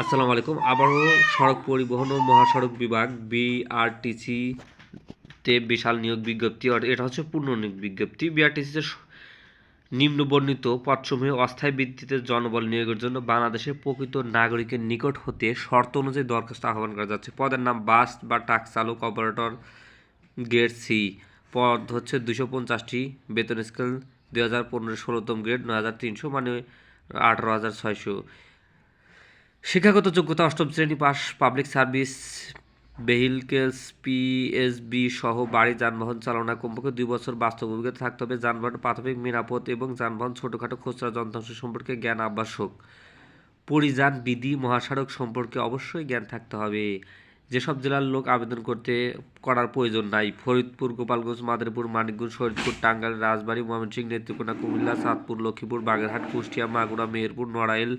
আসসালামু আলাইকুম। আবারও সড়ক পরিবহন ও মহাসড়ক বিভাগ, বিআরটিসি তে বিশাল নিয়োগ বিজ্ঞপ্তি এটা হচ্ছে পূর্ণ নিয়োগ বিজ্ঞপ্তি। বিআরটিসিতে নিম্ন বর্ণিত পদসমূহে অস্থায়ী ভিত্তিতে জনবল নিয়োগের জন্য বাংলাদেশের প্রকৃত নাগরিকের নিকট হতে শর্ত অনুযায়ী দরখাস্ত আহ্বান করা যাচ্ছে। পদের নাম বাস বা ট্রাক চালক, অপারেটর গ্রেড সি। পদ হচ্ছে দুশো পঞ্চাশটি, বেতন স্কেল দুই হাজার পনেরো ষোলোতম গ্রেড, নয় হাজার তিনশো মানে আঠারো হাজার ছয়শো। শিক্ষাগত যোগ্যতা অষ্টম শ্রেণি pass public service vehicles PSB সহ বাড়ি, যানবাহন চালনা কমপক্ষে দুই বছর বাস্তব অভিজ্ঞতা থাকতে হবে। যানবাহন, প্রাথমিক নিরাপদ এবং যানবাহন ছোটোখাটো খুচরা যন্ত্রাংশ সম্পর্কে জ্ঞান আবশ্যক। পরিযান, বিধি, মহাসড়ক সম্পর্কে অবশ্যই জ্ঞান থাকতে হবে। যেসব জেলার লোক আবেদন করতে, করার প্রয়োজন নাই। ফরিদপুর, গোপালগঞ্জ, মাদারীপুর, মানিকগঞ্জ শরীরপুর টাঙ্গাইল, রাজবাড়ী, ময়মনসিংহ, নেত্রকোনা, কুমিল্লা চাঁদপুর লক্ষ্মীপুর, বাগেরহাট, কুষ্টিয়া, মাগুরা, মেহেরপুর, নড়াইল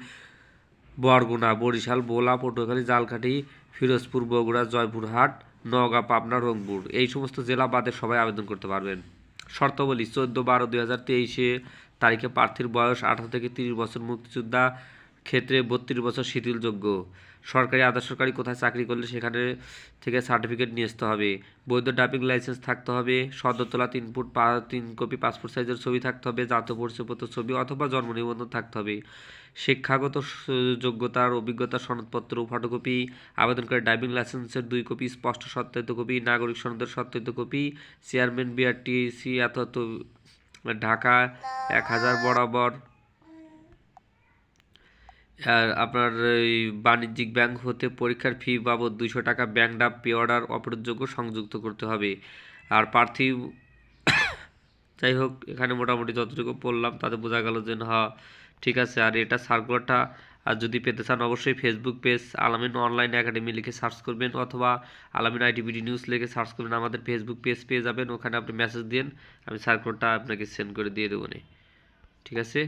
বরগুনা, বরিশাল বোলা পটুয়াখালী, জালকাঠি, ফিরোজপুর, বগুড়া, জয়পুরহাট, নওগাঁ, পাবনা, রংপুর। এই সমস্ত জেলা বাদে সবাই আবেদন করতে পারবেন। শর্তাবলী, চোদ্দ বারো দুই হাজার তেইশে তারিখে প্রার্থীর বয়স আঠারো থেকে তিরিশ বছর মুক্তিযোদ্ধা ক্ষেত্রে বত্রিশ বছর শিথিলযোগ্য। সরকারি আধা সরকারি কোথায় চাকরি করলে সেখানে থেকে সার্টিফিকেট নিয়ে আসতে হবে। বৈধ ড্রাইভিং লাইসেন্স থাকতে হবে সদ্যতলা তিন ফুট পা, তিন কপি পাসপোর্ট সাইজের ছবি থাকতে হবে, জাতীয় পরিচয়পত্র ছবি অথবা জন্ম নিবন্ধন থাকতে হবে। শিক্ষাগত যোগ্যতার অভিজ্ঞতা, সনদপত্র, ফটোকপি, আবেদনকারী ড্রাইভিং লাইসেন্সের দুই কপি, স্পষ্ট সত্যায়িত কপি, নাগরিক সনদের সত্যায়িত কপি, চেয়ারম্যান, বিআরটিসি এত, ঢাকা, এক হাজার বরাবর আপনার এই বাণিজ্যিক ব্যাংক হতে পরীক্ষার ফি বাবদ দুশো টাকা ব্যাংক ডাব পে অর্ডার অপরযোগ্য সংযুক্ত করতে হবে আর প্রার্থী যাই হোক, এখানে মোটামুটি যতটুকু পড়লাম তাতে বোঝা গেল যে হ্যাঁ ঠিক আছে, আর এটা সার্কুলারটা আর যদি পেতে চান অবশ্যই Facebook page Alamin online academy লিখে সার্চ করবেন, অথবা আলামিন আইটিভিডি নিউজ লিখে সার্চ করবেন, আমাদের ফেসবুক পেজ পেয়ে যাবেন, ওখানে আপনি মেসেজ দিন, আমি সার্কুলারটা আপনাকে সেন্ড করে দিয়ে দেবো। ঠিক আছে